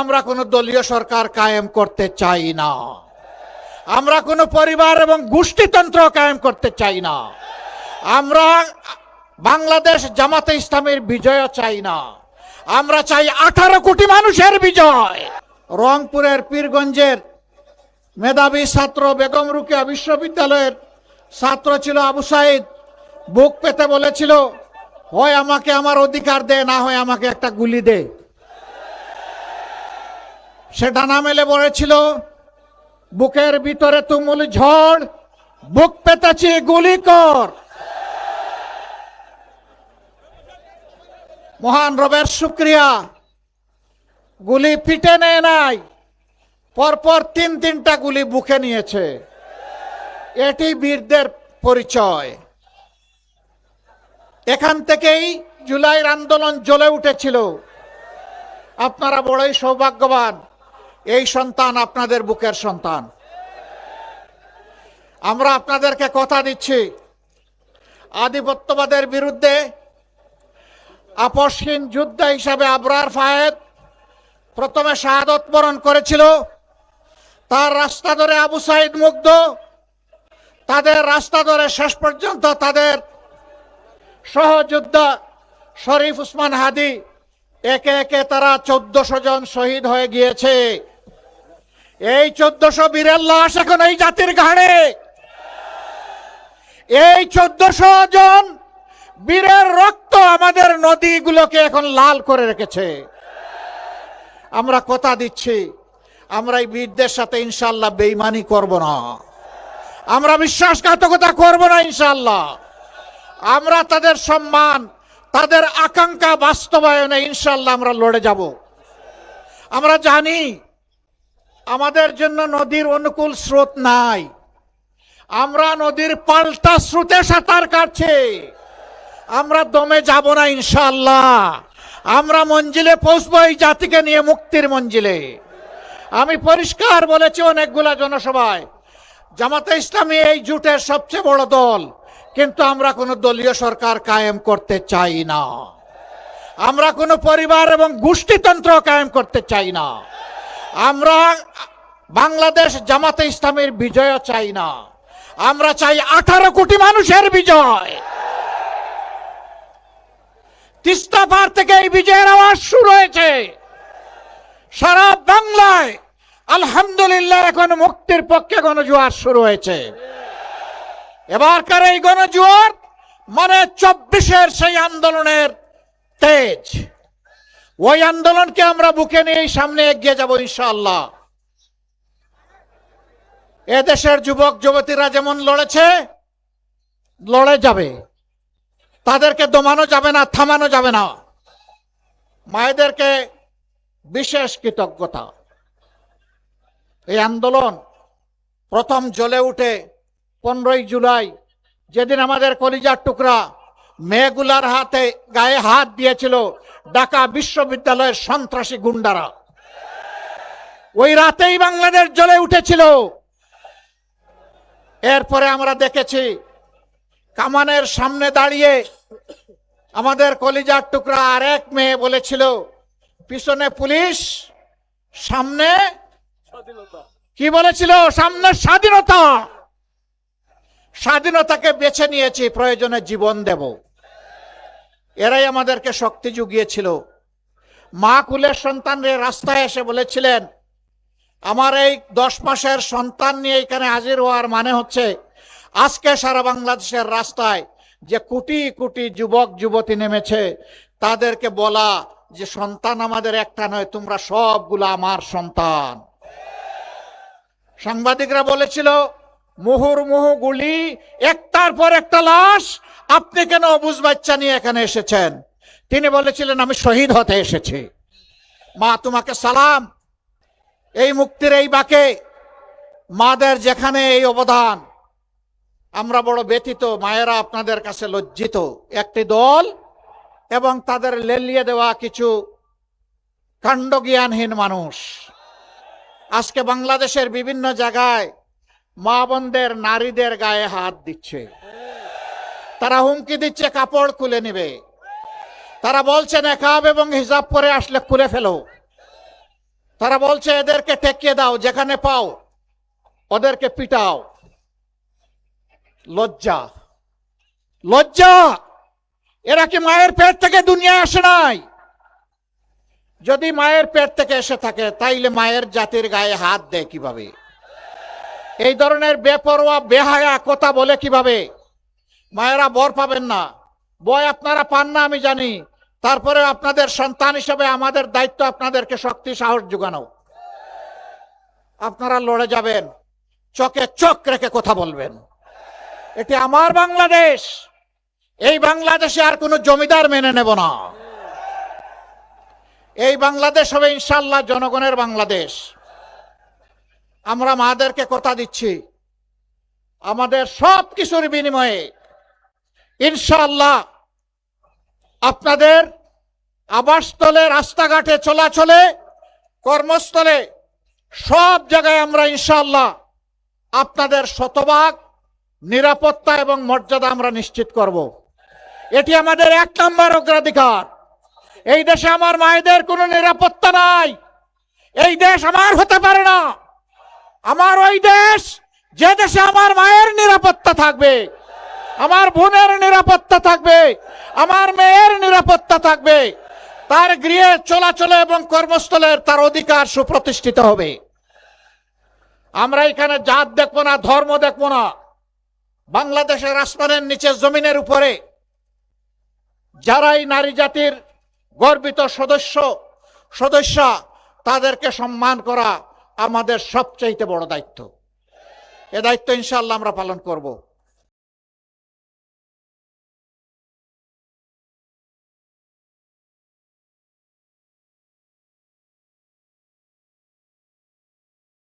আমরা কোনো দলীয় সরকার কায়েম করতে চাই না। আমরা কোনো পরিবার এবং গোষ্ঠীতন্ত্র কায়েম করতে চাই না। আমরা বাংলাদেশ জামাতে ইসলামের বিজয় চাই না। আমরা চাই আঠারো কোটি মানুষের বিজয়। রংপুরের পীরগঞ্জের মেধাবী ছাত্র বেগম রুকিয়া বিশ্ববিদ্যালয়ের ছাত্র ছিল আবু সাইদ। বুক পেতে বলেছিল, হয় আমাকে আমার অধিকার দে, না হয় আমাকে একটা গুলি দে। সে ডানা মেলে বলেছিল, বুকের ভিতরে তুমুল ঝড়, বুক পেতেছি গুলি কর। মহান রবের শুক্রিয়া। গুলি পিটে নেয় নাই, পরপর তিন তিনটা গুলি বুকে নিয়েছে। এটি বীরদের পরিচয়। এখান থেকেই জুলাইয়ের আন্দোলন জ্বলে উঠেছিল। আপনারা বড়ই সৌভাগ্যবান। এই সন্তান আপনাদের বুকের সন্তান। আমরা আপনাদেরকে কথা দিচ্ছি, আধিপত্যবাদের বিরুদ্ধে আপসহীন যোদ্ধা হিসাবে আবরার ফায়েদ প্রথমে শাহাদত বরণ করেছিল, তার রাস্তা ধরে আবু সাইদ মুগ্ধ, তাদের রাস্তা ধরে শেষ পর্যন্ত তাদের সহযোদ্ধা শরীফ উসমান হাদি, একে একে তারা চোদ্দশো জন শহীদ হয়ে গিয়েছে। এই চোদ্দশো বীরের লাশ এখন এই জাতির ঘাড়ে। এই চোদ্দশো জন বীরের রক্ত আমাদের নদীগুলোকে এখন লাল করে রেখেছে। আমরা কথা দিচ্ছি, আমরা এই বীরদের সাথে ইনশাল্লাহ বেইমানি করব না। আমরা বিশ্বাসঘাতকতা করব না ইনশাল্লাহ আমরা তাদের সম্মান, তাদের আকাঙ্ক্ষা বাস্তবায়নে ইনশাল্লাহ আমরা লড়ে যাব। আমরা জানি আমাদের জন্য নদীর অনুকূল স্রোত নাই। আমরা নদীর পাল্টা স্রোতে সাঁতার কাটছে। আমরা দমে যাব না ইনশাল্লাহ আমরা মঞ্জিলে পৌঁছবো এই জাতিকে নিয়ে মুক্তির মঞ্জিলে। আমি পরিষ্কার বলেছি অনেকগুলা জনসভায়, জামাতে ইসলামী এই জুটের সবচেয়ে বড় দল, কিন্তু আমরা কোনো দলীয় সরকার কায়েম করতে চাই না। আমরা কোনো পরিবার এবং গোষ্ঠীতন্ত্র কায়েম করতে চাই না। আমরা বাংলাদেশ জামাতে ইসলামের বিজয় চাই না। আমরা চাই আঠারো কোটি মানুষের বিজয়। তিস্তা পার থেকে এই বিজয়ের আওয়াজ শুরু হয়েছে। সারা বাংলায় আলহামদুলিল্লাহ এখন মুক্তির পক্ষে গণজোয়ার শুরু হয়েছে। এবারকার এই গণজোয়ার মানে চব্বিশের সেই আন্দোলনের তেজ। ওই আন্দোলনকে আমরা বুকে নিয়ে সামনে এগিয়ে যাব ইনশাআল্লাহ। এদেশের যুবক, যুবতীরা যেমন লড়েছে, লড়ে যাবে। তাদেরকে দমানো যাবে না, থামানো যাবে না। মায়েদেরকে বিশেষ কৃতজ্ঞতা। এই আন্দোলন প্রথম জ্বলে উঠে পনেরোই জুলাই, যেদিন আমাদের কলিজার টুকরা মেয়েগুলার হাতে গায়ে হাত দিয়েছিল ঢাকা বিশ্ববিদ্যালয়ের সন্ত্রাসী গুন্ডারা। ওই রাতেই বাংলাদেশ জ্বলে উঠেছিল। এরপরে আমরা দেখেছি কামানের সামনে দাঁড়িয়ে আমাদের কলিজার টুকরা আর এক মেয়ে বলেছিল পিছনে পুলিশ সামনে কি বলেছিল? সামনে স্বাধীনতা। স্বাধীনতাকে বেছে নিয়েছি প্রয়োজনে জীবন দেব। এরাই আমাদেরকে শক্তি জুগিয়েছিল। মা কুলের সন্তানরে রাস্তায় এসে বলেছিলেন, আমার এই দশ মাসের সন্তান নিয়ে এখানে হাজির হওয়ার মানে হচ্ছে আজকে সারা বাংলাদেশের রাস্তায় যে কোটি কোটি যুবক, যুবতী নেমেছে, তাদেরকে বলা যে সন্তান আমাদের একটা নয়, তোমরা সবগুলো আমার সন্তান। সাংবাদিকরা বলেছিল মুহুর মুহু গুলি, একটার পর একটা লাশ। আপনি কেন অবুজ বাচ্চা নিয়ে এখানে এসেছেন? তিনি বলেছিলেন, আমি শহীদ হতে এসেছি। মা, তোমাকে সালাম। এই মুক্তির এই বাকে, মাদের যেখানে এই অবদান, আমরা বড় ব্যথিত, মায়েরা আপনাদের কাছে লজ্জিত। একটি দল এবং তাদের লেলিয়ে দেওয়া কিছু কাণ্ডজ্ঞানহীন মানুষ। আজকে বাংলাদেশের বিভিন্ন জায়গায় মা বোনদের নারীদের গায়ে হাত দিচ্ছে। তারা হুমকি দিচ্ছে, কাপড় খুলে নেবে। তারা বলছে, নেকাব এবং হিজাব পরে আসলে খুলে ফেলো। তারা বলছে, এদেরকে ঠেকিয়ে দাও, যেখানে পাও, ওদেরকে পিটাও। লজ্জা। লজ্জা! এরা কি মায়ের পেট থেকে দুনিয়ায় আসে নাই? যদি মায়ের পেট থেকে এসে থাকে, তাইলে মায়ের জাতির গায়ে হাত দেয় কীভাবে? এই ধরনের বেপরোয়া, বেহায়া কথা বলে কীভাবে? মায়েরা বর পাবেন না। বয় আপনারা পান না, আমি জানি। তারপরে আপনাদের সন্তান হিসেবে আমাদের দায়িত্ব আপনাদেরকে শক্তি, সাহস যোগানো। আপনারা লড়ে যাবেন। চকে চোখ রেখে কথা বলবেন। এটি আমার বাংলাদেশ। এই বাংলাদেশে আর কোনো জমিদার মেনে নেব না। এই বাংলাদেশ হবে ইনশাল্লাহ জনগণের বাংলাদেশ। আমরা মাদেরকে কথা দিচ্ছি। আমাদের সব কিছুর বিনিময়ে ইনশাল্লাহ আপনাদের আবাসস্থলে, রাস্তাঘাটে, চলাচলে, কর্মস্থলে সব জায়গায় আমরা ইনশাল্লাহ আপনাদের শতভাগ নিরাপত্তা এবং মর্যাদা আমরা নিশ্চিত করব। এটি আমাদের এক নম্বর অগ্রাধিকার। এই দেশে আমার মায়েদের কোনো নিরাপত্তা নাই। এই দেশ আমার হতে পারে না। আমার ওই দেশ, যে দেশে আমার মায়ের নিরাপত্তা থাকবে, আমার বোনের নিরাপত্তা থাকবে, আমার মেয়ের নিরাপত্তা থাকবে, তার গৃহে চলাচলে এবং কর্মস্থলের তার অধিকার সুপ্রতিষ্ঠিত হবে। আমরা এখানে জাত দেখব না, ধর্ম দেখব না। বাংলাদেশের আসমানের নিচে জমিনের উপরে যারাই নারী জাতির গর্বিত সদস্য, সদস্যা, তাদেরকে সম্মান করা আমাদের সবচাইতে বড় দায়িত্ব। এ দায়িত্ব ইনশাল্লাহ আমরা পালন করব।